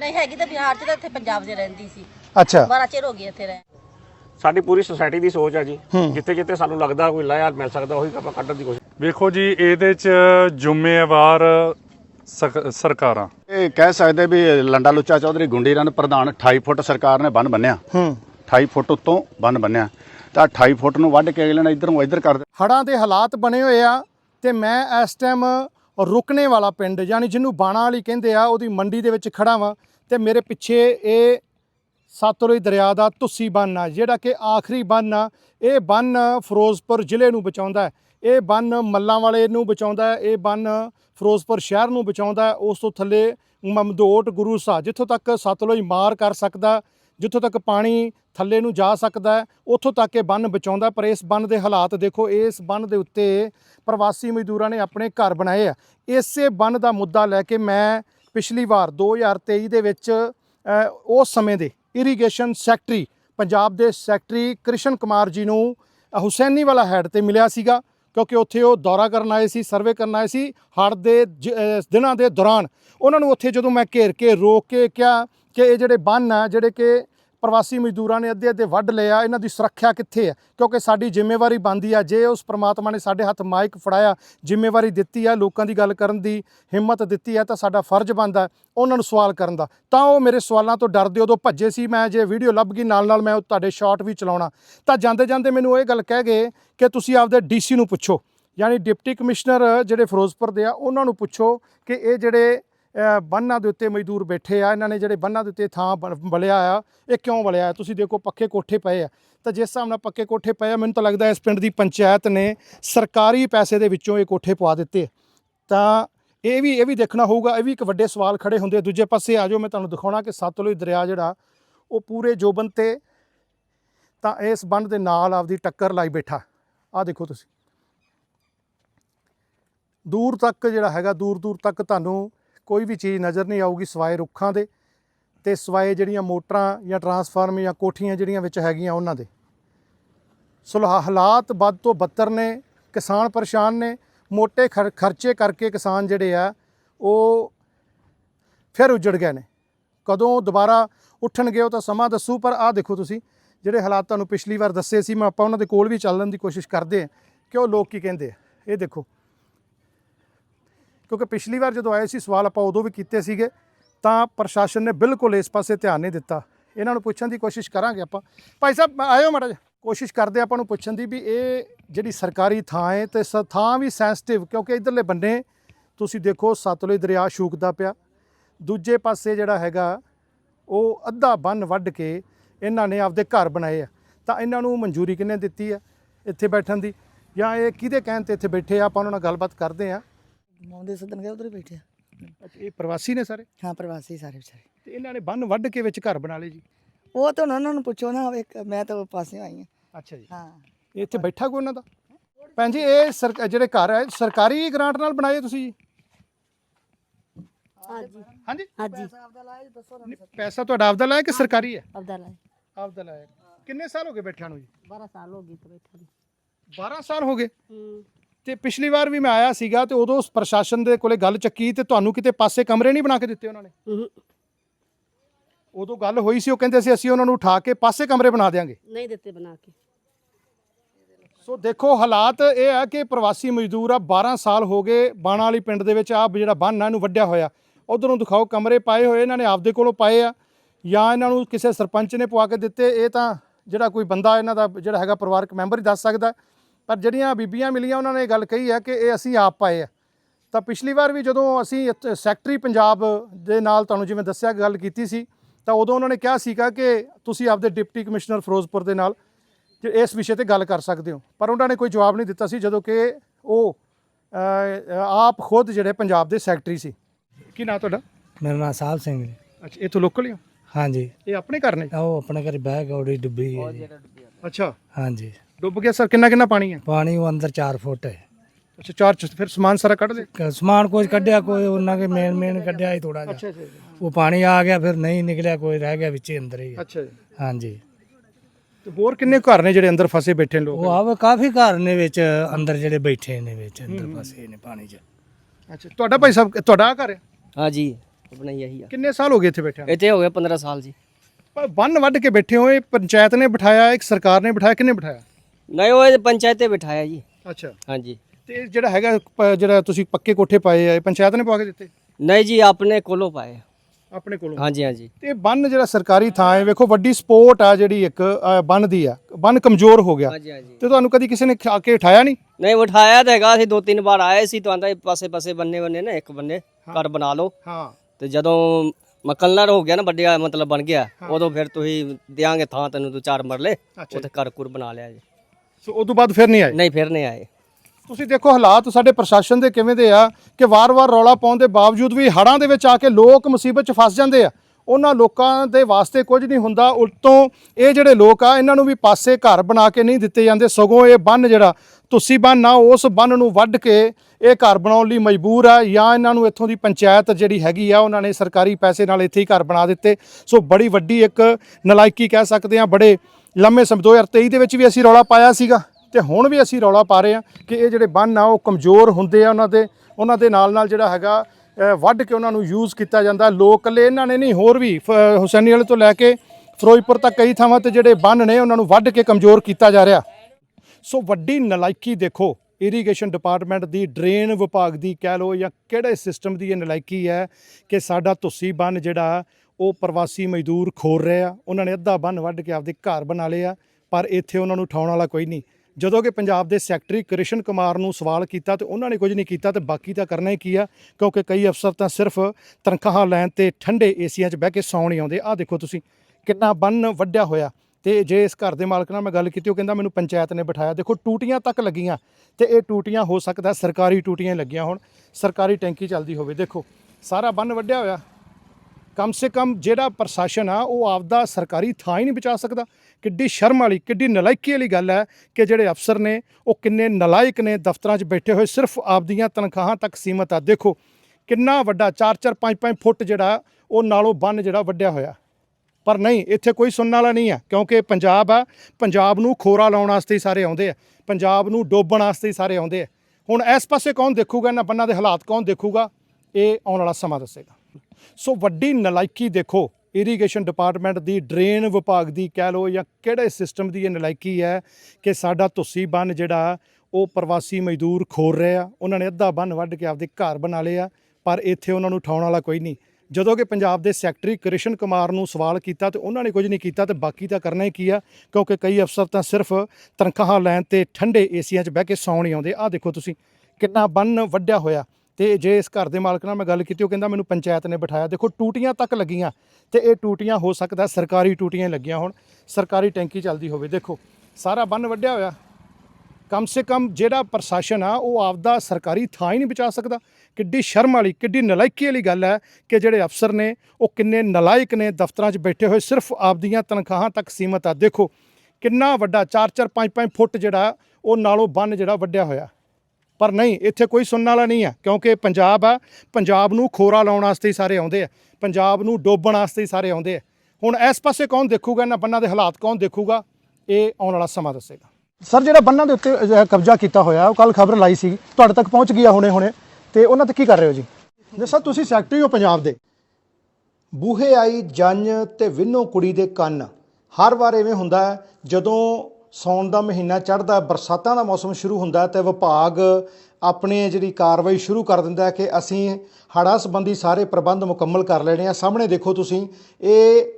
ਨਹੀਂ ਹੈਗੀ ਤਾਂ ਬਿਹਾਰ ਚ ਤਾਂ ਇੱਥੇ ਪੰਜਾਬ 'ਚ ਰਹਿੰਦੀ ਸੀ। ਅੱਛਾ। ਬਾਰਾ ਚਿਰ ਹੋ ਗਿਆ ਇੱਥੇ ਰਹਿ। ਸਾਡੀ ਪੂਰੀ ਸੁਸਾਇਟੀ ਦੀ ਸੋਚ ਹੈ ਜੀ। ਜਿੱਥੇ ਜਿੱਥੇ ਸਾਨੂੰ ਲੱਗਦਾ ਕੋਈ ਲਾਇਆ ਮਿਲ ਸਕਦਾ ਉਹੀ ਆਪਾਂ ਕੱਢਣ ਦੀ ਕੋਸ਼ਿਸ਼। ਵੇਖੋ ਜੀ ਇਹਦੇ ਚ ਜ਼ਿੰਮੇਵਾਰ ਸਕ- ਸਰਕਾਰਾਂ। ਇਹ ਕਹਿ ਸਕਦੇ ਵੀ ਲੰਡਾ ਲੁੱਚਾ ਚੌਧਰੀ ਗੁੰਡੀਰਾਂ ਨੂੰ ਪ੍ਰਧਾਨ 28 ਫੁੱਟ ਸਰਕਾਰ ਨੇ ਬੰਨ ਬੰਨਿਆ। ਹੂੰ। 28 ਫੁੱਟ ਉੱਤੋਂ ਬੰਨ ਬੰਨਿਆ। ਤਾਂ 28 ਫੁੱਟ ਨੂੰ ਵੱਢ ਕੇ ਅਗਲੇ ਨੇ ਇਧਰੋਂ ਇਧਰ ਕਰ ਹੜਾਂ ਦੇ ਹਾਲਾਤ ਬਣੇ ਹੋਏ ਆ ਤੇ ਮੈਂ ਇਸ ਟਾਈਮ ਰੁਕਣੇ ਵਾਲਾ ਪਿੰਡ ਯਾਨੀ ਜਿਹਨੂੰ ਬਾਣਾ ਵਾਲੀ ਕਹਿੰਦੇ ਆ ਉਹਦੀ ਮੰਡੀ ਦੇ ਵਿੱਚ ਖੜਾ ਵਾਂ। ਤੇ ਮੇਰੇ ਪਿੱਛੇ ਇਹ ਸਤਲੁਜ ਦਰਿਆ ਦਾ ਤੁਸੀ ਬੰਨ ਆ, ਜਿਹੜਾ ਕਿ ਆਖਰੀ ਬੰਨ ਆ। ਇਹ ਬੰਨ ਫਿਰੋਜ਼ਪੁਰ ਜ਼ਿਲ੍ਹੇ ਨੂੰ ਬਚਾਉਂਦਾ ਹੈ। ਇਹ ਬੰਨ ਮੱਲਾਂ ਵਾਲੇ ਨੂੰ ਬਚਾਉਂਦਾ ਹੈ। ਇਹ ਬੰਨ ਫਿਰੋਜ਼ਪੁਰ ਸ਼ਹਿਰ ਨੂੰ ਬਚਾਉਂਦਾ ਹੈ। ਉਸ ਤੋਂ ਥੱਲੇ ਮਮਦੋਟ ਗੁਰੂ ਸਾਹਿਬ, ਜਿੱਥੋਂ ਤੱਕ ਸਤਲੁਜ ਮਾਰ ਕਰ ਸਕਦਾ, ਜਿੱਥੋਂ ਤੱਕ ਪਾਣੀ ਥੱਲੇ ਨੂੰ ਜਾ ਸਕਦਾ ਹੈ, ਉੱਥੋਂ ਤੱਕ ਇਹ ਬੰਨ ਬਚਾਉਂਦਾ ਪਰ ਇਸ ਬੰਨ ਦੇ ਹਾਲਾਤ ਦੇਖੋ, ਇਸ ਬੰਨ ਦੇ ਉੱਤੇ ਪ੍ਰਵਾਸੀ ਮਜ਼ਦੂਰਾਂ ਨੇ ਆਪਣੇ ਘਰ ਬਣਾਏ ਆ। ਇਸੇ ਬੰਨ ਦਾ ਮੁੱਦਾ ਲੈ ਕੇ ਮੈਂ ਪਿਛਲੀ ਵਾਰ 2023 ਦੇ ਵਿੱਚ ਉਸ ਸਮੇਂ ਦੇ ਇਰੀਗੇਸ਼ਨ ਸੈਕਟਰੀ ਪੰਜਾਬ ਦੇ ਸੈਕਟਰੀ ਕ੍ਰਿਸ਼ਨ ਕੁਮਾਰ ਜੀ ਨੂੰ ਅ, ਹੁਸੈਨੀ ਵਾਲਾ ਹੈਡ ਤੇ ਮਿਲਿਆ ਸੀਗਾ ਕਿਉਂਕਿ ਉੱਥੇ ਉਹ ਦੌਰਾ ਕਰਨ ਆਏ ਸੀ ਸਰਵੇ ਕਰਨ ਆਏ ਸੀ ਹੜ੍ਹ ਦੇ ਜ- ਦਿਨਾਂ ਦੇ ਦੌਰਾਨ। ਉਹਨਾਂ ਨੂੰ ਉੱਥੇ ਜਦੋਂ ਮੈਂ ਘੇਰ ਕੇ ਰੋਕ ਕੇ ਕਿਹਾ ਕਿ ਇਹ ਜਿਹੜੇ ਬੰਨ ਆ ਜਿਹੜੇ ਕਿ ਪ੍ਰਵਾਸੀ ਮਜ਼ਦੂਰਾਂ ਨੇ ਅੱਧੇ ਅੱਧੇ ਵੱਢ ਲਿਆ ਇਹਨਾਂ ਦੀ ਸੁਰੱਖਿਆ ਕਿੱਥੇ ਹੈ? ਕਿਉਂਕਿ ਸਾਡੀ ਜ਼ਿੰਮੇਵਾਰੀ ਬਣਦੀ ਆ, ਜੇ ਉਸ ਪ੍ਰਮਾਤਮਾ ਨੇ ਸਾਡੇ ਹੱਥ ਮਾਈਕ ਫੜਾਇਆ, ਜ਼ਿੰਮੇਵਾਰੀ ਦਿੱਤੀ ਆ, ਲੋਕਾਂ ਦੀ ਗੱਲ ਕਰਨ ਦੀ ਹਿੰਮਤ ਦਿੱਤੀ ਆ, ਤਾਂ ਸਾਡਾ ਫਰਜ਼ ਬਣਦਾ ਉਹਨਾਂ ਨੂੰ ਸਵਾਲ ਕਰਨ ਦਾ। ਤਾਂ ਉਹ ਮੇਰੇ ਸਵਾਲਾਂ ਤੋਂ ਡਰਦੇ ਉਦੋਂ ਭੱਜੇ ਸੀ, ਮੈਂ ਜੇ ਵੀਡੀਓ ਲੱਭ ਗਈ ਨਾਲ ਨਾਲ ਮੈਂ ਉਹ ਤੁਹਾਡੇ ਸ਼ਾਟ ਵੀ ਚਲਾਉਣਾ। ਤਾਂ ਜਾਂਦੇ ਜਾਂਦੇ ਮੈਨੂੰ ਇਹ ਗੱਲ ਕਹਿ ਗਏ ਕਿ ਤੁਸੀਂ ਆਪਦੇ ਡੀਸੀ ਨੂੰ ਪੁੱਛੋ, ਯਾਨੀ ਡਿਪਟੀ ਕਮਿਸ਼ਨਰ ਜਿਹੜੇ ਫਿਰੋਜ਼ਪੁਰ ਦੇ ਆ, ਉਹਨਾਂ ਨੂੰ ਪੁੱਛੋ ਕਿ ਇਹ ਜਿਹੜੇ ਬੰਨਾਂ ਦੇ ਉੱਤੇ ਮਜ਼ਦੂਰ ਬੈਠੇ ਆ, ਇਹਨਾਂ ਨੇ ਜਿਹੜੇ ਬੰਨਾਂ ਦੇ ਉੱਤੇ ਥਾਂ ਬਣ- ਬਲਿਆ ਆ, ਇਹ ਕਿਉਂ ਬਲਿਆ ਆ? ਤੁਸੀਂ ਦੇਖੋ ਪੱਕੇ ਕੋਠੇ ਪਏ ਆ। ਤਾਂ ਜਿਸ ਹਿਸਾਬ ਨਾਲ ਪੱਕੇ ਕੋਠੇ ਪਏ ਆ, ਮੈਨੂੰ ਤਾਂ ਲੱਗਦਾ ਇਸ ਪਿੰਡ ਦੀ ਪੰਚਾਇਤ ਨੇ ਸਰਕਾਰੀ ਪੈਸੇ ਦੇ ਵਿੱਚੋਂ ਇਹ ਕੋਠੇ ਪਵਾ ਦਿੱਤੇ ਤਾਂ ਇਹ ਵੀ ਇਹ ਵੀ ਦੇਖਣਾ ਹੋਊਗਾ, ਇਹ ਵੀ ਇੱਕ ਵੱਡੇ ਸਵਾਲ ਖੜੇ ਹੁੰਦੇ ਆ। ਦੂਜੇ ਪਾਸੇ ਆ ਜਾਓ, ਮੈਂ ਤੁਹਾਨੂੰ ਦਿਖਾਉਣਾ ਕਿ ਸਤਲੁਜ ਦਰਿਆ ਜਿਹੜਾ, ਉਹ ਪੂਰੇ ਜੋਬਨ ਤੇ ਤਾਂ ਇਸ ਬੰਨ ਦੇ ਨਾਲ ਆਪਦੀ ਟੱਕਰ ਲਾਈ ਬੈਠਾ। ਆ ਦੇਖੋ ਤੁਸੀਂ। ਦੂਰ ਤੱਕ ਜਿਹੜਾ ਹੈਗਾ ਦੂਰ ਦੂਰ ਤੱਕ ਤੁਹਾਨੂੰ ਕੋਈ ਵੀ ਚੀਜ਼ ਨਜ਼ਰ ਨਹੀਂ ਆਊਗੀ ਸਵਾਏ ਰੁੱਖਾਂ ਦੇ ਤੇ ਸਵਾਏ ਜਿਹੜੀਆਂ ਮੋਟਰਾਂ ਜਾਂ ਟਰਾਂਸਫਾਰਮ ਜਾਂ ਕੋਠੀਆਂ ਜਿਹੜੀਆਂ ਵਿੱਚ ਹੈਗੀਆਂ ਉਹਨਾਂ ਦੇ। ਸੋ ਹਾਲਾਤ ਵੱਧ ਤੋਂ ਬੱਤਰ ਨੇ, ਕਿਸਾਨ ਪਰੇਸ਼ਾਨ ਨੇ, ਮੋਟੇ ਖਰ- ਖਰਚੇ ਕਰਕੇ ਕਿਸਾਨ ਜਿਹੜੇ ਆ, ਉਹ ਫਿਰ ਉੱਜੜ ਗਏ ਨੇ। ਕਦੋਂ ਦੁਬਾਰਾ ਉੱਠਣਗੇ ਉਹ ਤਾਂ ਸਮਾਂ ਦੱਸੂ, ਪਰ ਆਹ ਦੇਖੋ ਤੁਸੀਂ, ਜਿਹੜੇ ਹਾਲਾਤ ਤੁਹਾਨੂੰ ਪਿਛਲੀ ਵਾਰ ਦੱਸੇ ਸੀ, ਮੈਂ ਆਪਾਂ ਉਹਨਾਂ ਦੇ ਕੋਲ ਵੀ ਚੱਲਣ ਦੀ ਕੋਸ਼ਿਸ਼ ਕਰਦੇ ਹਾਂ, ਕਿ ਉਹ ਲੋਕ ਕੀ ਕਹਿੰਦੇ ਆ। ਇਹ ਦੇਖੋ। ਕਿਉਂਕਿ ਪਿਛਲੀ ਵਾਰ ਜਦੋਂ ਆਏ ਸੀ, ਸਵਾਲ ਆਪਾਂ ਉਦੋਂ ਵੀ ਕੀਤੇ ਸੀਗੇ, ਤਾਂ ਪ੍ਰਸ਼ਾਸਨ ਨੇ ਬਿਲਕੁਲ ਇਸ ਪਾਸੇ ਧਿਆਨ ਨਹੀਂ ਦਿੱਤਾ। ਇਹਨਾਂ ਨੂੰ ਪੁੱਛਣ ਦੀ ਕੋਸ਼ਿਸ਼ ਕਰਾਂਗੇ ਆਪਾਂ। ਭਾਈ ਸਾਹਿਬ ਆਇਓ ਮਾੜਾ ਜੀ ਕੋਸ਼ਿਸ਼ ਕਰਦੇ ਆਪਾਂ ਨੂੰ ਪੁੱਛਣ ਦੀ ਵੀ ਇਹ ਜਿਹੜੀ ਸਰਕਾਰੀ ਥਾਂ ਹੈ, ਤੇ ਸ- ਥਾਂ ਵੀ ਸੈਂਸਿਟਿਵ ਕਿਉਂਕਿ ਇਧਰਲੇ ਬੰਨੇ ਤੁਸੀਂ ਦੇਖੋ, ਸਤਲੁਜ ਦਰਿਆ ਸ਼ੂਕਦਾ ਪਿਆ। ਦੂਜੇ ਪਾਸੇ ਜਿਹੜਾ ਹੈਗਾ, ਉਹ ਅੱਧਾ ਬੰਨ ਵੱਢ ਕੇ ਇਹਨਾਂ ਨੇ ਆਪਦੇ ਘਰ ਬਣਾਏ ਆ। ਤਾਂ ਇਹਨਾਂ ਨੂੰ ਮਨਜ਼ੂਰੀ ਕਿਹਨੇ ਦਿੱਤੀ ਆ ਇੱਥੇ ਬੈਠਣ ਦੀ? ਜਾਂ ਇਹ ਕਿਹਦੇ ਕਹਿਣ ਤੇ ਇੱਥੇ ਬੈਠੇ ਆ? ਆਪਾਂ ਉਹਨਾਂ ਨਾਲ ਗੱਲਬਾਤ ਕਰਦੇ ਆ। ਮੌਂਦੇ ਸੱਦਣ ਗਏ ਉਧਰ ਹੀ ਬੈਠੇ ਆ। ਇਹ ਪ੍ਰਵਾਸੀ ਨੇ ਸਾਰੇ? ਹਾਂ ਪ੍ਰਵਾਸੀ ਸਾਰੇ ਵਿਚਾਰੇ। ਤੇ ਇਹਨਾਂ ਨੇ ਬੰਨ ਵੱਢ ਕੇ ਵਿੱਚ ਘਰ ਬਣਾ ਲਏ ਜੀ? ਉਹ ਤਾਂ ਉਹਨਾਂ ਨੂੰ ਪੁੱਛੋ ਨਾ ਇੱਕ ਮੈਂ ਤਾਂ ਪਾਸੇ ਆਈ ਹਾਂ। ਅੱਛਾ ਜੀ। ਹਾਂ। ਇਹ ਇੱਥੇ ਬੈਠਾ ਕੋਈ ਉਹਨਾਂ ਦਾ? ਭੈਣ ਜੀ ਇਹ ਜਿਹੜੇ ਘਰ ਹੈ ਸਰਕਾਰੀ ਗ੍ਰਾਂਟ ਨਾਲ ਬਣਾਏ ਤੁਸੀਂ ਜੀ? ਹਾਂਜੀ? ਹਾਂਜੀ ਹਾਂਜੀ ਨਹੀਂ, ਪੈਸਾ ਤੁਹਾਡਾ ਆਪਦਾ ਲਾਇਆ ਕਿ ਸਰਕਾਰੀ ਹੈ ਅਬਦੁੱਲਾ ਆਪਦਾ ਲਾਇਆ। ਕਿੰਨੇ ਸਾਲ ਹੋ ਗਏ ਬੈਠਿਆਂ ਨੂੰ ਜੀ? 12 ਸਾਲ ਹੋ ਗਏ ਤੇ ਬੈਠੇ ਨੂੰ। 12 ਸਾਲ ਹੋ ਗਏ? ਹੂੰ। ਤੇ ਪਿਛਲੀ ਵਾਰ ਵੀ ਮੈਂ ਆਇਆ ਸੀਗਾ ਤੇ ਉਦੋਂ ਪ੍ਰਸ਼ਾਸਨ ਦੇ ਕੋਲੇ ਗੱਲ ਚੱਕੀ ਤੇ ਤੁਹਾਨੂੰ ਕਿਤੇ ਪਾਸੇ ਕਮਰੇ ਨਹੀਂ ਬਣਾ ਕੇ ਦਿੱਤੇ ਉਹਨਾਂ ਨੇ? ਉਦੋਂ ਗੱਲ ਹੋਈ ਸੀ ਉਹ ਕਹਿੰਦੇ ਸੀ ਅਸੀਂ ਉਹਨਾਂ ਨੂੰ ਉਠਾ ਕੇ ਪਾਸੇ ਕਮਰੇ ਬਣਾ ਦੇਾਂਗੇ ਨਹੀਂ ਦਿੱਤੇ ਬਣਾ ਕੇ। ਸੋ ਦੇਖੋ ਹਾਲਾਤ ਇਹ ਹੈ ਕਿ ਪ੍ਰਵਾਸੀ ਮਜ਼ਦੂਰ ਆ 12 ਸਾਲ ਹੋ ਗਏ ਬਾਣਾ ਵਾਲੀ ਪਿੰਡ ਦੇ ਵਿੱਚ ਆ ਜਿਹੜਾ ਬੰਨ ਆ ਇਹਨੂੰ ਵੱਢਿਆ ਹੋਇਆ। ਉਧਰੋਂ ਦਿਖਾਓ ਕਮਰੇ ਪਾਏ ਹੋਏ ਇਹਨਾਂ ਨੇ ਆਪਦੇ ਕੋਲੋਂ ਪਾਏ ਆ। ਜਾਂ ਇਹਨਾਂ ਨੂੰ ਕਿਸੇ ਸਰਪੰਚ ਨੇ ਪਵਾ ਕੇ ਦਿੱਤੇ ਇਹ ਤਾਂ ਜਿਹੜਾ ਕੋਈ ਬੰਦਾ ਇਹਨਾਂ ਦਾ ਜਿਹੜਾ ਹੈਗਾ ਪਰਿਵਾਰਕ ਮੈਂਬਰ ਹੀ ਦੱਸ ਸਕਦਾ। ਪਰ ਜਿਹੜੀਆਂ ਬੀਬੀਆਂ ਮਿਲੀਆਂ ਉਹਨਾਂ ਨੇ ਇਹ ਗੱਲ ਕਹੀ ਹੈ ਕਿ ਇਹ ਅਸੀਂ ਆਪ ਪਾਏ ਆ। ਤਾਂ ਪਿਛਲੀ ਵਾਰ ਵੀ ਜਦੋਂ ਅਸੀਂ ਸੈਕਟਰੀ ਪੰਜਾਬ ਦੇ ਨਾਲ ਤੁਹਾਨੂੰ ਜਿਵੇਂ ਦੱਸਿਆ ਗੱਲ ਕੀਤੀ ਸੀ ਤਾਂ ਉਦੋਂ ਉਹਨਾਂ ਨੇ ਕਿਹਾ ਸੀਗਾ ਕਿ ਤੁਸੀਂ ਆਪਦੇ ਡਿਪਟੀ ਕਮਿਸ਼ਨਰ ਫਿਰੋਜ਼ਪੁਰ ਦੇ ਨਾਲ ਇਸ ਵਿਸ਼ੇ ਤੇ ਗੱਲ ਕਰ ਸਕਦੇ ਹੋ। ਪਰ ਉਹਨਾਂ ਨੇ ਕੋਈ ਜਵਾਬ ਨਹੀਂ ਦਿੱਤਾ ਸੀ ਜਦੋਂ ਕਿ ਉਹ ਆਪ ਖੁਦ ਜਿਹੜੇ ਪੰਜਾਬ ਦੇ ਸੈਕਟਰੀ ਸੀ। ਕੀ ਨਾਂ ਤੁਹਾਡਾ? ਮੇਰਾ ਨਾਮ ਸਾਹਿਬ ਸਿੰਘ ਜੀ। ਅੱਛਾ ਇੱਥੋਂ ਲੋਕਲ ਹੀ ਹੋ? ਹਾਂਜੀ। ਇਹ ਆਪਣੇ ਘਰ ਨੇ? ਉਹ ਆਪਣੇ ਘਰੇ ਬਹਿ ਗੌੜੀ ਡੁੱਬੀ ਹੈ ਜੀ। ਅੱਛਾ। ਹਾਂਜੀ। ਡੁੱਬ ਗਿਆ ਸਰ ਕਿੰਨਾ ਕਿੰਨਾ ਪਾਣੀ ਹੈ? ਪਾਣੀ ਉਹ ਅੰਦਰ 4 ਫੁੱਟ ਹੈ। ਅੱਛਾ ਚਾਰ ਚ ਫਿਰ ਸਮਾਨ ਸਾਰਾ ਕੱਢ ਦੇ ਕ- ਸਮਾਨ ਕੁਝ ਕੱਢਿਆ ਕੋਈ ਉਹਨਾਂ ਕੇ ਮੇਨ ਮੇਨ ਕੱਢਿਆ ਹੀ ਥੋੜਾ ਜਿਹਾ ਅੱਛਾ ਅੱਛਾ ਉਹ ਪਾਣੀ ਆ ਗਿਆ ਫਿਰ ਨਹੀਂ ਨਿਕਲਿਆ ਕੋਈ ਰਹਿ ਗਿਆ ਵਿੱਚੇ ਅੰਦਰ ਹੀ ਅੱਛਾ ਜੀ। ਹਾਂਜੀ। ਤੇ ਹੋਰ ਕਿੰਨੇ ਘਰ ਨੇ ਜਿਹੜੇ ਅੰਦਰ ਫਸੇ ਬੈਠੇ ਨੇ ਲੋਕ? ਉਹ ਆਵੇ ਕਾਫੀ ਘਰ ਨੇ ਵਿੱਚ ਅੰਦਰ ਜਿਹੜੇ ਬੈਠੇ ਨੇ ਵਿੱਚ ਅੰਦਰ ਫਸੇ ਨੇ ਪਾਣੀ 'ਚ। ਅੱਛਾ ਤੁਹਾਡਾ ਭਾਈ ਸਾਹਿਬ ਤੁਹਾਡਾ ਆਹ ਘਰ ਹੈ? ਹਾਂਜੀ ਆਪਣਾ ਹੀ ਇਹੀ ਆ। ਕਿੰਨੇ ਸਾਲ ਹੋ ਗਏ ਇੱਥੇ ਬੈਠਿਆਂ ਨੂੰ? ਇੱਥੇ ਹੋ ਗਿਆ 15 ਸਾਲ ਜੀ। ਪਰ ਬੰਨ ਵੱਢ ਕੇ ਬੈਠੇ ਹੋ ਇਹ ਪੰਚਾਇਤ ਨੇ ਬਿਠਾਇਆ ਇੱਕ ਸਰਕਾਰ ਨੇ ਬਿਠਾਇਆ ਕਿੰਨੇ ਬਿਠਾਇਆ? ਨਹੀਂ ਉਹ ਇਹ ਪੰਚਾਇਤੇ ਬਿਠਾਇਆ ਜੀ। ਅੱਛਾ। ਹਾਂਜੀ। ਤੇ ਜਿਹੜਾ ਹੈਗਾ ਪ- ਜਿਹੜਾ ਤੁਸੀਂ ਪੱਕੇ ਕੋਠੇ ਪਾਏ ਆ ਇਹ ਪੰਚਾਇਤ ਨੇ ਪਾ ਕੇ ਦਿੱਤੇ? ਨਹੀਂ ਜੀ ਆਪਣੇ ਕੋਲੋਂ ਪਾਏ ਆਪਣੇ ਕੋਲੋਂ? ਹਾਂਜੀ ਹਾਂਜੀ। ਤੇ ਬੰਨ ਜਿਹੜਾ ਸਰਕਾਰੀ ਥਾਂ ਹੈ ਵੇਖੋ ਵੱਡੀ ਸਪੋਰਟ ਆ ਜਿਹੜੀ ਇੱਕ ਅ, ਬੰਨ ਦੀ ਆ। ਬੰਨ ਕਮਜ਼ੋਰ ਹੋ ਗਿਆ। ਹਾਂਜੀ ਹਾਂਜੀ। ਤੇ ਤੁਹਾਨੂੰ ਕਦੀ ਕਿਸੇ ਨੇ ਆ ਕੇ ਉਠਾਇਆ ਨਹੀਂ? ਨਹੀਂ ਉਠਾਇਆ ਤਾਂ ਹੈਗਾ ਅਸੀਂ ਦੋ ਤਿੰਨ ਵਾਰ ਆਏ ਸੀ ਤਾਂ ਆਂਦਾ ਪਾਸੇ ਪਾਸੇ ਬੰਨੇ ਬੰਨੇ ਨਾ ਇੱਕ ਬੰਨੇ ਘਰ ਬਣਾ ਲਓ। ਹਾਂ। ਤੇ ਜਦੋਂ ਮਕਲਰ ਹੋ ਗਿਆ ਨਾ ਵੱਡਿਆ ਮਤਲਬ ਬਣ ਗਿਆ ਉਦੋਂ ਫਿਰ ਤੁਸੀਂ ਦਿਆਂਗੇ ਥਾਂ ਤੈਨੂੰ ਤੂੰ ਚਾਰ ਮਰਲੇ ਉੱਥੇ ਘਰ ਕੁਰ ਬਣਾ ਲਿਆ ਜੀ। ਸੋ ਉਸ ਤੋਂ ਬਾਅਦ ਫਿਰ ਨਹੀਂ ਆਏ? ਨਹੀਂ ਫਿਰ ਨਹੀਂ ਆਏ। ਤੁਸੀਂ ਦੇਖੋ ਹਾਲਾਤ ਸਾਡੇ ਪ੍ਰਸ਼ਾਸਨ ਦੇ ਕਿਵੇਂ ਦੇ ਆ ਕਿ ਵਾਰ-ਵਾਰ ਰੌਲਾ ਪਾਉਣ ਦੇ ਬਾਵਜੂਦ ਵੀ ਹੜ੍ਹਾਂ ਦੇ ਵਿੱਚ ਆ ਕੇ ਲੋਕ ਮੁਸੀਬਤ 'ਚ ਫਸ ਜਾਂਦੇ ਆ। ਉਹਨਾਂ ਲੋਕਾਂ ਦੇ ਵਾਸਤੇ ਕੁਝ ਨਹੀਂ ਹੁੰਦਾ। ਉਲਟੋਂ ਇਹ ਜਿਹੜੇ ਲੋਕ ਆ ਇਹਨਾਂ ਨੂੰ ਵੀ ਪਾਸੇ ਘਰ ਬਣਾ ਕੇ ਨਹੀਂ ਦਿੱਤੇ ਜਾਂਦੇ। ਸਗੋਂ ਇਹ ਬੰਨ ਜਿਹੜਾ ਤੁਸੀਂ ਬੰਨ ਆ ਉਸ ਬੰਨ ਨੂੰ ਵੱਢ ਕੇ ਇਹ ਘਰ ਬਣਾਉਣ ਲਈ ਮਜਬੂਰ ਆ ਜਾਂ ਇਹਨਾਂ ਨੂੰ ਇੱਥੋਂ ਦੀ ਪੰਚਾਇਤ ਜਿਹੜੀ ਹੈਗੀ ਆ ਉਹਨਾਂ ਨੇ ਸਰਕਾਰੀ ਪੈਸੇ ਨਾਲ ਇੱਥੇ ਹੀ ਘਰ ਬਣਾ ਦਿੱਤੇ। ਸੋ ਬੜੀ ਵੱਡੀ ਇੱਕ ਨਲਾਇਕੀ ਕਹਿ ਸਕਦੇ ਆ ਬੜੇ ਲੰਮੇ ਸਮੇਂ 2023 ਦੇ ਵਿੱਚ ਵੀ ਅਸੀਂ ਰੌਲਾ ਪਾਇਆ ਸੀਗਾ ਤੇ ਹੁਣ ਵੀ ਅਸੀਂ ਰੌਲਾ ਪਾ ਰਹੇ ਹਾਂ ਕਿ ਇਹ ਜਿਹੜੇ ਬੰਨ ਆ, ਉਹ ਕਮਜ਼ੋਰ ਹੁੰਦੇ ਆ ਉਹਨਾਂ ਦੇ ਉਹਨਾਂ ਦੇ ਨਾਲ ਨਾਲ ਜਿਹੜਾ ਹੈਗਾ ਵੱਢ ਕੇ ਉਹਨਾਂ ਨੂੰ ਯੂਜ਼ ਕੀਤਾ ਜਾਂਦਾ। ਲੋਕ ਇਕੱਲੇ ਇਹਨਾਂ ਨੇ ਨਹੀਂ, ਹੋਰ ਵੀ, ਫ- ਹੁਸੈਨੀ ਵਾਲੇ ਤੋਂ ਲੈ ਕੇ ਫਿਰੋਜ਼ਪੁਰ ਤੱਕ ਕਈ ਥਾਵਾਂ ਤੇ ਜਿਹੜੇ ਬੰਨ ਨੇ, ਉਹਨਾਂ ਨੂੰ ਵੱਢ ਕੇ ਕਮਜ਼ੋਰ ਕੀਤਾ ਜਾ ਰਿਹਾ। ਸੋ ਵੱਡੀ ਨਲਾਇਕੀ ਦੇਖੋ ਇਰੀਗੇਸ਼ਨ ਡਿਪਾਰਟਮੈਂਟ ਦੀ ਡਰੇਨ ਵਿਭਾਗ ਦੀ ਕਹਿ ਲਓ ਜਾਂ ਕਿਹੜੇ ਸਿਸਟਮ ਦੀ ਇਹ ਨਲਾਇਕੀ ਹੈ ਕਿ ਸਾਡਾ ਤੁਸੀਂ ਬੰਨ ਜਿਹੜਾ ਉਹ ਪ੍ਰਵਾਸੀ ਮਜ਼ਦੂਰ ਖੋਰ ਰਹੇ ਆ, ਉਹਨਾਂ ਨੇ ਅੱਧਾ ਬੰਨ ਵੱਢ ਕੇ ਆਪਦੇ ਘਰ ਬਣਾ ਲਏ ਆ, ਪਰ ਇੱਥੇ ਉਹਨਾਂ ਨੂੰ ਉਠਾਉਣ ਵਾਲਾ ਕੋਈ ਨਹੀਂ। ਜਦੋਂ ਕਿ ਪੰਜਾਬ ਦੇ ਸੈਕਟਰੀ ਕ੍ਰਿਸ਼ਨ ਕੁਮਾਰ ਨੂੰ ਸਵਾਲ ਕੀਤਾ ਤੇ ਉਹਨਾਂ ਨੇ ਕੁਝ ਨਹੀਂ ਕੀਤਾ ਤੇ ਬਾਕੀ ਤਾਂ ਕਰਨਾ ਹੀ ਕੀ ਆ, ਕਿਉਂਕਿ ਕਈ ਅਫਸਰ ਤਾਂ ਸਿਰਫ ਤਨਖਾਹਾਂ ਲੈਣ ਤੇ ਠੰਡੇ ਏਸੀਆਂ 'ਚ ਬਹਿ ਕੇ ਸੌਣ ਹੀ ਆਉਂਦੇ। ਆਹ ਦੇਖੋ ਤੁਸੀਂ, ਕਿੰਨਾ ਬੰਨ ਵੱਢਿਆ ਹੋਇਆ। ਤੇ ਜੇ ਇਸ ਘਰ ਦੇ ਮਾਲਕ ਨਾਲ ਮੈਂ ਗੱਲ ਕੀਤੀ, ਉਹ ਕਹਿੰਦਾ ਮੈਨੂੰ ਪੰਚਾਇਤ ਨੇ ਬਿਠਾਇਆ। ਦੇਖੋ ਟੂਟੀਆਂ ਤੱਕ ਲੱਗੀਆਂ ਤੇ ਇਹ ਟੂਟੀਆਂ ਹੋ ਸਕਦਾ ਸਰਕਾਰੀ ਟੂਟੀਆਂ ਲੱਗੀਆਂ ਹੋਣ। ਸਰਕਾਰੀ ਟੈਂਕੀ ਚੱਲਦੀ ਹੋਵੇ। ਦੇਖੋ, ਸਾਰਾ ਬੰਨ ਵੱਢਿਆ ਹੋਇਆ। ਕਮ ਸੇ ਕਮ ਜਿਹੜਾ ਪ੍ਰਸ਼ਾਸਨ ਆ, ਉਹ ਆਪਦਾ ਸਰਕਾਰੀ ਥਾਂ ਹੀ ਨਹੀਂ ਬਚਾ ਸਕਦਾ। ਕਿੱਡੀ ਸ਼ਰਮ ਵਾਲੀ, ਕਿੱਡੀ ਨਲਾਇਕੀ ਵਾਲੀ ਗੱਲ ਹੈ ਕਿ ਜਿਹੜੇ ਅਫਸਰ ਨੇ, ਉਹ ਕਿੰਨੇ ਨਲਾਇਕ ਨੇ ਦਫ਼ਤਰਾਂ 'ਚ ਬੈਠੇ ਹੋਏ, ਸਿਰਫ ਆਪਦੀਆਂ ਤਨਖਾਹਾਂ ਤੱਕ ਸੀਮਤ ਆ। ਦੇਖੋ, ਕਿੰਨਾ ਵੱਡਾ 4-4 5-5 ਫੁੱਟ ਜਿਹੜਾ, ਉਹ ਨਾਲੋਂ ਬੰਨ ਜਿਹੜਾ ਵੱਡਿਆ ਹੋਇਆ। ਪਰ ਨਹੀਂ, ਇੱਥੇ ਕੋਈ ਸੁਣਨ ਵਾਲਾ ਨਹੀਂ ਆ ਕਿਉਂਕਿ ਪੰਜਾਬ ਆ, ਪੰਜਾਬ ਨੂੰ ਖੋਰਾ ਲਾਉਣ ਵਾਸਤੇ ਹੀ ਸਾਰੇ ਆਉਂਦੇ ਆ। ਪੰਜਾਬ ਨੂੰ ਡੋਬਣ ਵਾਸਤੇ ਹੀ ਸਾਰੇ ਆਉਂਦੇ ਆ। ਹੁਣ ਇਸ ਪਾਸੇ ਕੌਣ ਦੇਖੂਗਾ, ਇਹਨਾਂ ਬੰਨਾਂ ਦੇ ਹਾਲਾਤ ਕੌਣ ਦੇਖੂਗਾ, ਇਹ ਆਉਣ ਵਾਲਾ ਸਮਾਂ ਦੱਸੇਗਾ। ਸੋ ਵੱਡੀ ਨਲਾਇਕੀ ਦੇਖੋ ਇਰੀਗੇਸ਼ਨ ਡਿਪਾਰਟਮੈਂਟ ਦੀ ਡਰੇਨ ਵਿਭਾਗ ਦੀ ਕਹਿ ਲਓ ਜਾਂ ਕਿਹੜੇ ਸਿਸਟਮ ਦੀ ਇਹ ਨਲਾਇਕੀ ਹੈ ਕਿ ਸਾਡਾ ਤੁਸੀਂ ਬੰਨ ਜਿਹੜਾ, ਉਹ ਪ੍ਰਵਾਸੀ ਮਜ਼ਦੂਰ ਖੋਰ ਰਹੇ ਆ, ਉਹਨਾਂ ਨੇ ਅੱਧਾ ਬੰਨ ਵੱਢ ਕੇ ਆਪਦੇ ਘਰ ਬਣਾ ਲਏ ਆ, ਪਰ ਇੱਥੇ ਉਹਨਾਂ ਨੂੰ ਉਠਾਉਣ ਵਾਲਾ ਕੋਈ ਨਹੀਂ। ਜਦੋਂ ਕਿ ਪੰਜਾਬ ਦੇ ਸੈਕਟਰੀ ਕ੍ਰਿਸ਼ਨ ਕੁਮਾਰ ਨੂੰ ਸਵਾਲ ਕੀਤਾ ਤੇ ਉਹਨਾਂ ਨੇ ਕੁਝ ਨਹੀਂ ਕੀਤਾ ਤੇ ਬਾਕੀ ਤਾਂ ਕਰਨਾ ਹੀ ਕੀ ਆ, ਕਿਉਂਕਿ ਕਈ ਅਫਸਰ ਤਾਂ ਸਿਰਫ ਤਨਖਾਹਾਂ ਲੈਣ ਤੇ ਠੰਡੇ ਏਸੀਆਂ 'ਚ ਬਹਿ ਕੇ ਸੌਣ ਹੀ ਆਉਂਦੇ। ਆਹ ਦੇਖੋ ਤੁਸੀਂ, ਕਿੰਨਾ ਬੰਨ ਵੱਢਿਆ ਹੋਇਆ। ਤੇ ਜੇ ਇਸ ਘਰ ਦੇ ਮਾਲਕ ਨਾਲ ਮੈਂ ਗੱਲ ਕੀਤੀ, ਉਹ ਕਹਿੰਦਾ ਮੈਨੂੰ ਪੰਚਾਇਤ ਨੇ ਬਿਠਾਇਆ। ਦੇਖੋ, ਟੂਟੀਆਂ ਤੱਕ ਲੱਗੀਆਂ ਤੇ ਇਹ ਟੂਟੀਆਂ ਹੋ ਸਕਦਾ ਸਰਕਾਰੀ ਟੂਟੀਆਂ ਲੱਗੀਆਂ ਹੋਣ। ਸਰਕਾਰੀ ਟੈਂਕੀ ਚੱਲਦੀ ਹੋਵੇ। ਦੇਖੋ, ਸਾਰਾ ਬੰਨ ਵੱਢਿਆ ਹੋਇਆ। ਕਮ ਸੇ ਕਮ ਜਿਹੜਾ ਪ੍ਰਸ਼ਾਸਨ ਆ, ਉਹ ਆਪਦਾ ਸਰਕਾਰੀ ਥਾਂ ਹੀ ਨਹੀਂ ਬਚਾ ਸਕਦਾ। ਕਿੱਡੀ ਸ਼ਰਮ ਵਾਲੀ, ਕਿੱਡੀ ਨਲਾਇਕੀ ਵਾਲੀ ਗੱਲ ਹੈ ਕਿ ਜਿਹੜੇ ਅਫਸਰ ਨੇ, ਉਹ ਕਿੰਨੇ ਨਲਾਇਕ ਨੇ ਦਫ਼ਤਰਾਂ 'ਚ ਬੈਠੇ ਹੋਏ, ਸਿਰਫ ਆਪਦੀਆਂ ਤਨਖਾਹਾਂ ਤੱਕ ਸੀਮਤ ਆ। ਦੇਖੋ, ਕਿੰਨਾ ਵੱਡਾ 4-4 5-5 ਫੁੱਟ ਜਿਹੜਾ, ਉਹ ਨਾਲੋਂ ਬੰਨ ਜਿਹੜਾ ਵੱਡਿਆ ਹੋਇਆ। ਪਰ ਨਹੀਂ ਇੱਥੇ ਕੋਈ ਸੁਣਨ ਵਾਲਾ ਨਹੀਂ ਆ ਕਿਉਂਕਿ ਪੰਜਾਬ ਆ ਪੰਜਾਬ ਨੂੰ ਖੋਰਾ ਲਾਉਣ ਵਾਸਤੇ ਹੀ ਸਾਰੇ ਆਉਂਦੇ ਆ ਪੰਜਾਬ ਨੂੰ ਡੋਬਣ ਵਾਸਤੇ ਹੀ ਸਾਰੇ ਆਉਂਦੇ ਆ। ਹੁਣ ਇਸ ਪਾਸੇ ਕੌਣ ਦੇਖੂਗਾ ਇਹਨਾਂ ਬੰਨਾਂ ਦੇ ਹਾਲਾਤ ਕੌਣ ਦੇਖੂਗਾ ਇਹ ਆਉਣ ਵਾਲਾ ਸਮਾਂ ਦੱਸੇਗਾ। ਸਰ ਜਿਹੜਾ ਬੰਨਾਂ ਦੇ ਉੱਤੇ ਕਬਜ਼ਾ ਕੀਤਾ ਹੋਇਆ ਉਹ ਕੱਲ ਖਬਰ ਲਾਈ ਸੀ ਤੁਹਾਡੇ ਤੱਕ ਪਹੁੰਚ ਗਿਆ ਹੁਣੇ ਹੁਣੇ ਤੇ ਉਹਨਾਂ ਤੇ ਕੀ ਕਰ ਰਹੇ ਹੋ ਜੀ? ਜੀ ਸਰ ਤੁਸੀਂ ਸੈਕਟਰੀ ਹੋ ਪੰਜਾਬ ਦੇ। ਬੂਹੇ ਆਈ ਜੰਜ ਤੇ ਵਿੰਨੋ ਕੁੜੀ ਦੇ ਕੰਨ। ਹਰ ਵਾਰ ਐਵੇਂ ਹੁੰਦਾ ਹੈ ਜਦੋਂ ਸੌਣ ਦਾ ਮਹੀਨਾ ਚੜ੍ਹਦਾ ਬਰਸਾਤਾਂ ਦਾ ਮੌਸਮ ਸ਼ੁਰੂ ਹੁੰਦਾ ਹੈ ਤੇ ਵਿਭਾਗ ਆਪਣੇ ਜਿਹੜੀ ਕਾਰਵਾਈ ਸ਼ੁਰੂ ਕਰ ਦਿੰਦਾ ਹੈ ਕਿ ਅਸੀਂ ਹੜ੍ਹਾਂ ਸੰਬੰਧੀ ਸਾਰੇ ਪ੍ਰਬੰਧ ਮੁਕੰਮਲ ਕਰ ਲੈਣੇ ਆ। ਸਾਹਮਣੇ ਦੇਖੋ ਤੁਸੀਂ, ਇਹ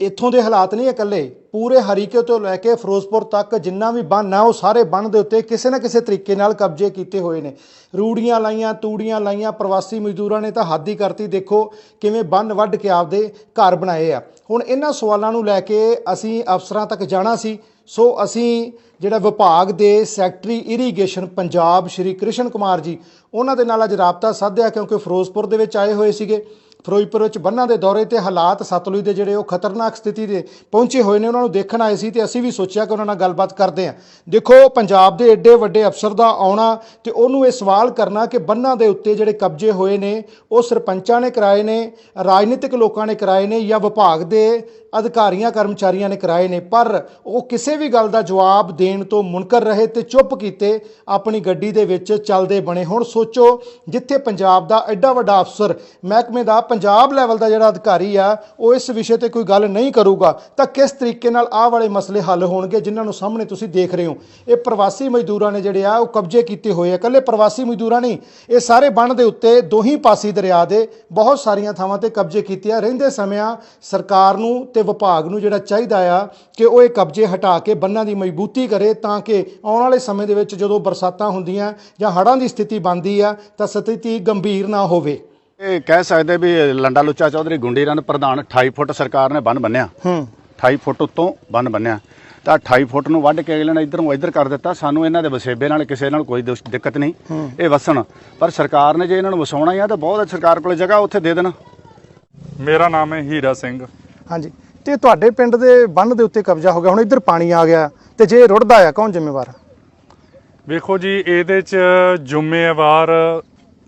ਇੱਥੋਂ ਦੇ ਹਾਲਾਤ ਨਹੀਂ ਇਕੱਲੇ, ਪੂਰੇ ਹਰੀਕੇ ਤੋਂ ਲੈ ਕੇ ਫਿਰੋਜ਼ਪੁਰ ਤੱਕ ਜਿੰਨਾ ਵੀ ਬੰਨ ਆ, ਉਹ ਸਾਰੇ ਬੰਨ ਦੇ ਉੱਤੇ ਕਿਸੇ ਨਾ ਕਿਸੇ ਤਰੀਕੇ ਨਾਲ ਕਬਜ਼ੇ ਕੀਤੇ ਹੋਏ ਨੇ। ਰੂੜੀਆਂ ਲਾਈਆਂ, ਤੂੜੀਆਂ ਲਾਈਆਂ, ਪ੍ਰਵਾਸੀ ਮਜ਼ਦੂਰਾਂ ਨੇ ਤਾਂ ਹੱਦ ਹੀ ਕਰਤੀ। ਦੇਖੋ ਕਿਵੇਂ ਬੰਨ ਵੱਢ ਕੇ ਆਪਦੇ ਘਰ ਬਣਾਏ ਆ। ਹੁਣ ਇਹਨਾਂ ਸਵਾਲਾਂ ਨੂੰ ਲੈ ਕੇ ਅਸੀਂ ਅਫਸਰਾਂ ਤੱਕ ਜਾਣਾ ਸੀ। ਸੋ ਅਸੀਂ ਜਿਹੜਾ ਵਿਭਾਗ ਦੇ ਸੈਕਟਰੀ ਇਰੀਗੇਸ਼ਨ ਪੰਜਾਬ ਸ਼੍ਰੀ ਕ੍ਰਿਸ਼ਨ ਕੁਮਾਰ ਜੀ, ਉਹਨਾਂ ਦੇ ਨਾਲ ਅੱਜ ਰਾਬਤਾ ਸਾਧਿਆ ਕਿਉਂਕਿ ਫਿਰੋਜ਼ਪੁਰ ਦੇ ਵਿੱਚ ਆਏ ਹੋਏ ਸੀਗੇ। ਫਿਰੋਜ਼ਪੁਰ ਵਿੱਚ ਬੰਨਾਂ ਦੇ ਦੌਰੇ ਤੇ ਹਾਲਾਤ ਸਤਲੁਜ ਦੇ ਜਿਹੜੇ ਉਹ ਖਤਰਨਾਕ ਸਥਿਤੀ ਦੇ ਪਹੁੰਚੇ ਹੋਏ ਨੇ, ਉਹਨਾਂ ਨੂੰ ਦੇਖਣ ਆਏ ਸੀ ਤੇ ਅਸੀਂ ਵੀ ਸੋਚਿਆ ਕਿ ਉਹਨਾਂ ਨਾਲ ਗੱਲਬਾਤ ਕਰਦੇ ਹਾਂ। ਦੇਖੋ, ਪੰਜਾਬ ਦੇ ਐਡੇ ਵੱਡੇ ਅਫਸਰ ਦਾ ਆਉਣਾ ਤੇ ਉਹਨੂੰ ਇਹ ਸਵਾਲ ਕਰਨਾ ਕਿ ਬੰਨਾਂ ਦੇ ਉੱਤੇ ਜਿਹੜੇ ਕਬਜ਼ੇ ਹੋਏ ਨੇ, ਉਹ ਸਰਪੰਚਾਂ ਨੇ ਕਰਾਏ ਨੇ, ਰਾਜਨੀਤਿਕ ਲੋਕਾਂ ਨੇ ਕਰਾਏ ਨੇ ਜਾਂ ਵਿਭਾਗ ਦੇ ਅਧਿਕਾਰੀਆਂ, ਕਰਮਚਾਰੀਆਂ ਨੇ ਕਰਾਏ ਨੇ, ਪਰ ਉਹ ਕਿਸੇ ਵੀ ਗੱਲ ਦਾ ਜਵਾਬ ਦੇਣ ਤੋਂ ਮੁਨਕਰ ਰਹੇ ਤੇ ਚੁੱਪ ਕੀਤੇ ਆਪਣੀ ਗੱਡੀ ਦੇ ਵਿੱਚ ਚੱਲਦੇ ਬਣੇ। ਹੁਣ ਸੋਚੋ, ਜਿੱਥੇ ਪੰਜਾਬ ਦਾ ਐਡਾ ਵੱਡਾ ਅਫਸਰ ਮਹਿਕਮੇ ਦਾ ਪੰਜਾਬ ਲੈਵਲ ਦਾ ਜਿਹੜਾ ਅਧਿਕਾਰੀ ਆ, ਉਹ ਇਸ ਵਿਸ਼ੇ ਤੇ ਕੋਈ ਗੱਲ ਨਹੀਂ ਕਰੂਗਾ। ਤਾਂ ਕਿਸ ਤਰੀਕੇ ਨਾਲ ਆਹ ਵਾਲੇ ਮਸਲੇ ਹੱਲ ਹੋਣਗੇ ਜਿਨ੍ਹਾਂ ਨੂੰ ਸਾਹਮਣੇ ਤੁਸੀਂ ਦੇਖ ਰਹੇ ਹੋ? ਇਹ ਪ੍ਰਵਾਸੀ ਮਜ਼ਦੂਰਾਂ ਨੇ ਜਿਹੜੇ ਆ, ਉਹ ਕਬਜ਼ੇ ਕੀਤੇ ਹੋਏ ਆ। ਇਕੱਲੇ ਪ੍ਰਵਾਸੀ ਮਜ਼ਦੂਰਾਂ ਨਹੀਂ, ਇਹ ਸਾਰੇ ਬੰਨ ਦੇ ਉੱਤੇ, ਦੋਹੀ ਪਾਸੀ ਦਰਿਆ ਦੇ ਬਹੁਤ ਸਾਰੀਆਂ ਥਾਵਾਂ ਤੇ ਕਬਜ਼ੇ ਕੀਤੇ ਆ। ਰਹਿੰਦੇ ਸਮਿਆਂ ਸਰਕਾਰ ਨੂੰ ਤੇ ਵਿਭਾਗ ਨੂੰ ਜਿਹੜਾ ਚਾਹੀਦਾ ਆ ਕਿ ਉਹ ਇਹ ਕਬਜ਼ੇ ਹਟਾ ਕੇ ਬੰਨਾਂ ਦੀ ਮਜ਼ਬੂਤੀ ਕਰੇ ਤਾਂ ਕਿ ਆਉਣ ਵਾਲੇ ਸਮੇਂ ਦੇ ਵਿੱਚ ਜਦੋਂ ਬਰਸਾਤਾਂ ਹੁੰਦੀਆਂ ਜਾਂ ਹੜ੍ਹਾਂ ਦੀ ਸਥਿਤੀ ਬਣਦੀ ਆ, ਤਾਂ ਸਥਿਤੀ ਗੰਭੀਰ ਨਾ ਹੋਵੇ। ਇਹ ਕਹਿ ਸਕਦੇ ਵੀ ਲੰਡਾ ਲੁੱਚਾ ਚੌਧਰੀ ਗੁੰਡੀ ਰਨ ਪ੍ਰਧਾਨ 28 ਫੁੱਟ ਸਰਕਾਰ ਨੇ ਬੰਨ ਬੰਨਿਆ। ਹੂੰ। 28 ਫੁੱਟ ਉੱਤੋਂ ਬੰਨ ਬੰਨਿਆ। ਤਾਂ 28 ਫੁੱਟ ਨੂੰ ਵੱਢ ਕੇ ਅਗਲੇ ਨੇ ਇਧਰੋਂ ਇਧਰ ਕਰ ਦਿੱਤਾ। ਸਾਨੂੰ ਇਹਨਾਂ ਦੇ ਵਸੇਬੇ ਨਾਲ ਕਿਸੇ ਨਾਲ ਕੋਈ ਦੁਸ਼- ਦਿੱਕਤ ਨਹੀਂ। ਇਹ ਵਸਣ। ਪਰ ਸਰਕਾਰ ਨੇ ਜੇ ਇਹਨਾਂ ਨੂੰ ਵਸਾਉਣਾ ਹੀ ਆ ਤਾਂ ਬਹੁਤ ਸਰਕਾਰ ਕੋਲ ਜਗ੍ਹਾ ਉੱਥੇ ਦੇ ਦੇਣ। ਮੇਰਾ ਨਾਮ ਹੈ ਹੀਰਾ ਸਿੰਘ। ਹਾਂਜੀ। ਤੇ ਤੁਹਾਡੇ ਪਿੰਡ ਦੇ ਬੰਨ ਦੇ ਉੱਤੇ ਕਬਜ਼ਾ ਹੋ ਗਿਆ। ਹੁਣ ਇੱਧਰ ਪਾਣੀ ਆ ਗਿਆ ਤੇ ਜੇ ਰੁੜਦਾ ਆ ਕੌਣ ਜ਼ਿੰਮੇਵਾਰ ਵੇਖੋ ਜੀ ਇਹਦੇ ਚ ਜ਼ਿੰਮੇਵਾਰ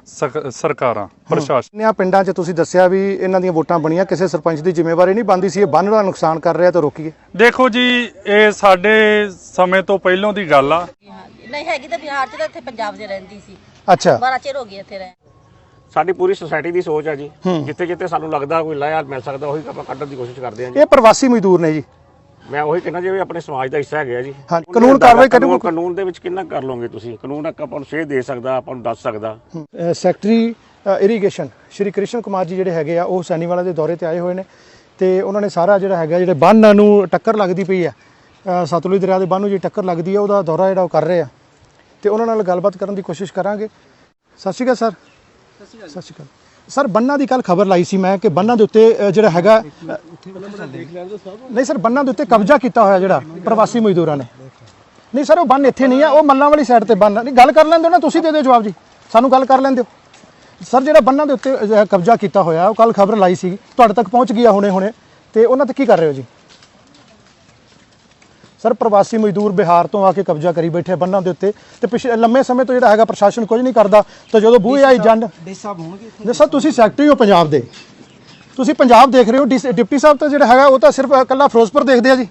ਸਰਕਾਰਾਂ ਪ੍ਰਸ਼ਾਸਨ। ਇੰਨਿਆਂ ਪਿੰਡਾਂ 'ਚ ਤੁਸੀਂ ਦੱਸਿਆ ਵੀ ਇਹਨਾਂ ਦੀਆਂ ਵੋਟਾਂ ਬਣੀਆਂ ਕਿਸੇ ਸਰਪੰਚ ਦੀ ਜ਼ਿੰਮੇਵਾਰੀ ਨਹੀਂ ਬਣਦੀ ਸੀ ਇਹ ਬੰਨ ਦਾ ਨੁਕਸਾਨ ਕਰ ਰਿਹਾ ਤਾਂ ਰੋਕੀਏ। ਦੇਖੋ ਜੀ ਇਹ ਸਾਡੇ ਸਮੇਂ ਤੋਂ ਪਹਿਲਾਂ ਦੀ ਗੱਲ ਆ। ਹਾਂਜੀ ਨਹੀਂ ਹੈਗੀ ਤਾਂ ਬਿਹਾਰ 'ਚ ਤਾਂ ਇੱਥੇ ਪੰਜਾਬ 'ਚ ਰਹਿੰਦੀ ਸੀ। ਅੱਛਾ। ਬੜਾ ਚਿਰ ਹੋ ਗਿਆ ਇੱਥੇ ਰਹਿ। ਸਾਡੀ ਪੂਰੀ ਸੁਸਾਇਟੀ ਦੀ ਸੋਚ ਹੈ ਜੀ। ਜਿੱਥੇ ਜਿੱਥੇ ਸਾਨੂੰ ਲੱਗਦਾ ਕੋਈ ਲਾਇਆ ਮਿਲ ਸਕਦਾ ਉਹੀ ਆਪਾਂ ਕੱਢਣ ਦੀ ਕੋਸ਼ਿਸ਼ ਕਰਦੇ ਹਾਂ ਜੀ। ਇਹ ਪ੍ਰਵਾਸੀ ਮਜ਼ਦੂਰ ਨੇ ਜੀ। ਮੈਂ ਉਹੀ ਕਹਿੰਦਾ ਜੀ ਵੀ ਆਪਣੇ ਸਮਾਜ ਦਾ ਹਿੱਸਾ ਹੈਗੇ ਆ ਜੀ। ਹਾਂ, ਕਾਨੂੰਨ ਕਾਰਵਾਈ ਕਰੇਗਾ। ਕਾਨੂੰਨ ਦੇ ਵਿੱਚ ਕਿੰਨਾ ਕਰ ਲਓਗੇ ਤੁਸੀਂ? ਕਾਨੂੰਨ ਆਪਾਂ ਨੂੰ ਸੇਧ ਦੇ ਸਕਦਾ ਆਪਾਂ ਨੂੰ ਦੱਸ ਸਕਦਾ। ਸੈਕਟਰੀ ਇਰੀਗੇਸ਼ਨ ਸ਼੍ਰੀ ਕ੍ਰਿਸ਼ਨ ਕੁਮਾਰ ਜੀ ਜਿਹੜੇ ਹੈਗੇ ਆ ਉਹ ਸੈਨੀਵਾਲਾ ਦੇ ਦੌਰੇ ਤੇ ਆਏ ਹੋਏ ਨੇ ਤੇ ਉਹਨਾਂ ਨੇ ਸਾਰਾ ਜਿਹੜਾ ਹੈਗਾ ਜਿਹੜੇ ਬੰਨ ਨੂੰ ਟੱਕਰ ਲੱਗਦੀ ਪਈ ਆ ਸਤਲੁਜ ਦਰਿਆ ਦੇ ਬੰਨ ਨੂੰ ਜੀ ਟੱਕਰ ਲੱਗਦੀ ਆ ਉਹਦਾ ਦੌਰਾ ਜਿਹੜਾ ਉਹ ਕਰ ਰਹੇ ਆ। ਤੇ ਉਹਨਾਂ ਨਾਲ ਗੱਲਬਾਤ ਕਰਨ ਦੀ ਕੋਸ਼ਿਸ਼ ਕਰਾਂਗੇ। ਸਤਿ ਸ਼੍ਰੀ ਅਕਾਲ ਸਰ। ਸਤਿ ਸ਼੍ਰੀ ਅਕਾਲ ਸਰ ਸਰ, ਬੰਨਾਂ ਦੀ ਕੱਲ ਖਬਰ ਲਾਈ ਸੀ ਮੈਂ ਕਿ ਬੰਨਾਂ ਦੇ ਉੱਤੇ ਜਿਹੜਾ ਹੈਗਾ ਨਹੀਂ ਸਰ, ਬੰਨਾਂ ਦੇ ਉੱਤੇ ਕਬਜ਼ਾ ਕੀਤਾ ਹੋਇਆ ਜਿਹੜਾ ਪ੍ਰਵਾਸੀ ਮਜ਼ਦੂਰਾਂ ਨੇ। ਨਹੀਂ ਸਰ, ਉਹ ਬੰਨ ਇੱਥੇ ਨਹੀਂ ਆ, ਉਹ ਮੱਲਾਂ ਵਾਲੀ ਸਾਈਡ ਤੇ ਬੰਨ ਨਹੀਂ, ਗੱਲ ਕਰ ਲੈਂਦੇ ਹੋ ਨਾ, ਤੁਸੀਂ ਦੇ ਦਿਓ ਜਵਾਬ ਜੀ। ਸਾਨੂੰ ਗੱਲ ਕਰ ਲੈਂਦੇ ਹੋ। ਸਰ, ਜਿਹੜਾ ਬੰਨਾਂ ਦੇ ਉੱਤੇ ਕਬਜ਼ਾ ਕੀਤਾ ਹੋਇਆ, ਉਹ ਕੱਲ ਖਬਰ ਲਾਈ ਸੀ, ਤੁਹਾਡੇ ਤੱਕ ਪਹੁੰਚ ਗਿਆ ਹੁਣੇ ਹੁਣੇ ਤੇ ਉਹਨਾਂ ਤੇ ਕੀ ਕਰ ਰਹੇ ਹੋ ਜੀ? ਸਰ ਪ੍ਰਵਾਸੀ ਮਜ਼ਦੂਰ ਬਿਹਾਰ ਤੋਂ ਆ ਕੇ ਕਬਜ਼ਾ ਕਰੀ ਬੈਠੇ ਆ ਬੰਨਾਂ ਦੇ ਉੱਤੇ ਤੇ ਪਿਛਲੇ ਲੰਮੇ ਸਮੇਂ ਤੋਂ ਜਿਹੜਾ ਹੈਗਾ ਪ੍ਰਸ਼ਾਸਨ ਕੁਝ ਨਹੀਂ ਕਰਦਾ ਤਾਂ ਜਦੋਂ ਬੂਹੇ ਆਈ ਜੰਡ ਨਹੀਂ ਸਰ ਤੁਸੀਂ ਸੈਕਟਰੀ ਹੋ ਪੰਜਾਬ ਦੇ। ਤੁਸੀਂ ਪੰਜਾਬ ਦੇਖ ਰਹੇ ਹੋ ਡਿਪਟੀ ਸਾਹਿਬ ਤਾਂ ਜਿਹੜਾ ਹੈਗਾ ਉਹ ਤਾਂ ਸਿਰਫ ਇਕੱਲਾ ਫਿਰੋਜ਼ਪੁਰ ਦੇਖਦੇ ਆ ਜੀ।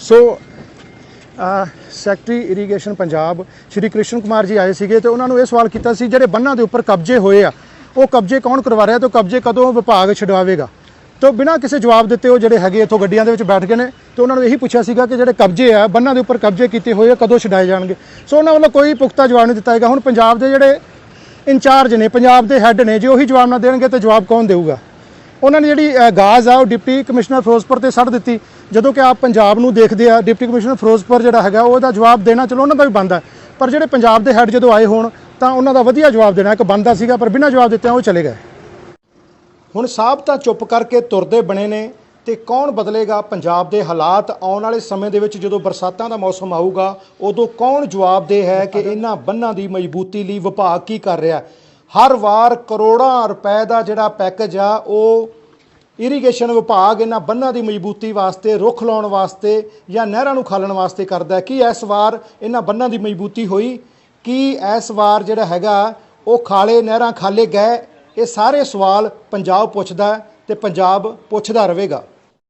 So uh, secretary irrigation Punjab Shri Krishan Kumar ji ਆਏ ਸੀਗੇ ਤੇ ਉਹਨਾਂ ਨੂੰ ਇਹ ਸਵਾਲ ਕੀਤਾ ਸੀ ਜਿਹੜੇ ਬੰਨਾਂ ਦੇ ਉੱਪਰ ਕਬਜ਼ੇ ਹੋਏ ਆ ਉਹ ਕਬਜ਼ੇ ਕੌਣ ਕਰਵਾ ਰਿਹਾ ਤੇ ਉਹ ਕਬਜ਼ੇ ਕਦੋਂ ਵਿਭਾਗ ਛਡਵਾਵੇਗਾ? ਤੋਂ ਬਿਨਾਂ ਕਿਸੇ ਜਵਾਬ ਦਿੱਤੇ ਉਹ ਜਿਹੜੇ ਹੈਗੇ ਇੱਥੋਂ ਗੱਡੀਆਂ ਦੇ ਵਿੱਚ ਬੈਠ ਗਏ ਨੇ, ਤੇ ਉਹਨਾਂ ਨੂੰ ਇਹੀ ਪੁੱਛਿਆ ਸੀਗਾ ਕਿ ਜਿਹੜੇ ਕਬਜ਼ੇ ਆ, ਬੰਨਾਂ ਦੇ ਉੱਪਰ ਕਬਜ਼ੇ ਕੀਤੇ ਹੋਏ ਆ, ਕਦੋਂ ਛਡਾਏ ਜਾਣਗੇ? ਸੋ ਉਹਨਾਂ ਵੱਲੋਂ ਕੋਈ ਪੁਖਤਾ ਜਵਾਬ ਨਹੀਂ ਦਿੱਤਾ ਹੈਗਾ। ਹੁਣ ਪੰਜਾਬ ਦੇ ਜਿਹੜੇ ਇੰਚਾਰਜ ਨੇ, ਪੰਜਾਬ ਦੇ ਹੈੱਡ ਨੇ, ਜੇ ਉਹੀ ਜਵਾਬ ਨਾ ਦੇਣਗੇ ਤਾਂ ਜਵਾਬ ਕੌਣ ਦੇਊਗਾ? ਉਹਨਾਂ ਨੇ ਜਿਹੜੀ ਗਾਜ਼ ਆ, ਉਹ ਡਿਪਟੀ ਕਮਿਸ਼ਨਰ ਫਿਰੋਜ਼ਪੁਰ ਤੇ ਸੜ ਦਿੱਤੀ। ਜਦੋਂ ਕਿ ਆਪ ਪੰਜਾਬ ਨੂੰ ਦੇਖਦੇ ਆ, ਡਿਪਟੀ ਕਮਿਸ਼ਨਰ ਫਿਰੋਜ਼ਪੁਰ ਜਿਹੜਾ ਹੈਗਾ, ਉਹਦਾ ਜਵਾਬ ਦੇਣਾ ਚਲੋ ਉਹਨਾਂ ਦਾ ਵੀ ਬਣਦਾ ਪਰ ਜਿਹੜੇ ਪੰਜਾਬ ਦੇ ਹੈੱਡ ਜਦੋਂ ਆਏ ਹੋਣ ਤਾਂ ਉਹਨਾਂ ਦਾ ਵਧੀਆ ਜਵਾਬ ਦੇਣਾ, ਇੱਕ ਬੰਦਾ ਸੀਗਾ, ਪਰ ਬਿਨਾਂ ਜਵਾਬ ਦਿੱਤੇ ਉਹ ਚਲੇ ਗਏ। ਹੁਣ ਸਾਹਿਬ ਤਾਂ ਚੁੱਪ ਕਰਕੇ ਤੁਰਦੇ ਬਣੇ ਨੇ, ਤੇ ਕੌਣ ਬਦਲੇਗਾ ਪੰਜਾਬ ਦੇ ਹਾਲਾਤ? ਆਉਣ ਵਾਲੇ ਸਮੇਂ ਦੇ ਵਿੱਚ ਜਦੋਂ ਬਰਸਾਤਾਂ ਦਾ ਮੌਸਮ ਆਊਗਾ, ਉਦੋਂ ਕੌਣ ਜਵਾਬਦੇਹ ਹੈ ਕਿ ਇਹਨਾਂ ਬੰਨਾਂ ਦੀ ਮਜ਼ਬੂਤੀ ਲਈ ਵਿਭਾਗ ਕੀ ਕਰ ਰਿਹਾ? ਹਰ ਵਾਰ ਕਰੋੜਾਂ ਰੁਪਏ ਦਾ ਜਿਹੜਾ ਪੈਕੇਜ ਆ, ਉਹ ਇਰੀਗੇਸ਼ਨ ਵਿਭਾਗ ਇਹਨਾਂ ਬੰਨਾਂ ਦੀ ਮਜ਼ਬੂਤੀ ਵਾਸਤੇ, ਰੁੱਖ ਲਾਉਣ ਵਾਸਤੇ ਜਾਂ ਨਹਿਰਾਂ ਨੂੰ ਖਾਲਣ ਵਾਸਤੇ ਕਰਦਾ ਕੀ ਇਸ ਵਾਰ ਇਹਨਾਂ ਬੰਨਾਂ ਦੀ ਮਜ਼ਬੂਤੀ ਹੋਈ? ਕੀ ਇਸ ਵਾਰ ਜਿਹੜਾ ਹੈਗਾ, ਉਹ ਖਾਲੇ ਨਹਿਰਾਂ ਖਾਲੇ ਗਏ? ਇਹ ਸਾਰੇ ਸਵਾਲ ਪੰਜਾਬ ਪੁੱਛਦਾ ਹੈ ਤੇ ਪੰਜਾਬ ਪੁੱਛਦਾ ਰਹੇਗਾ।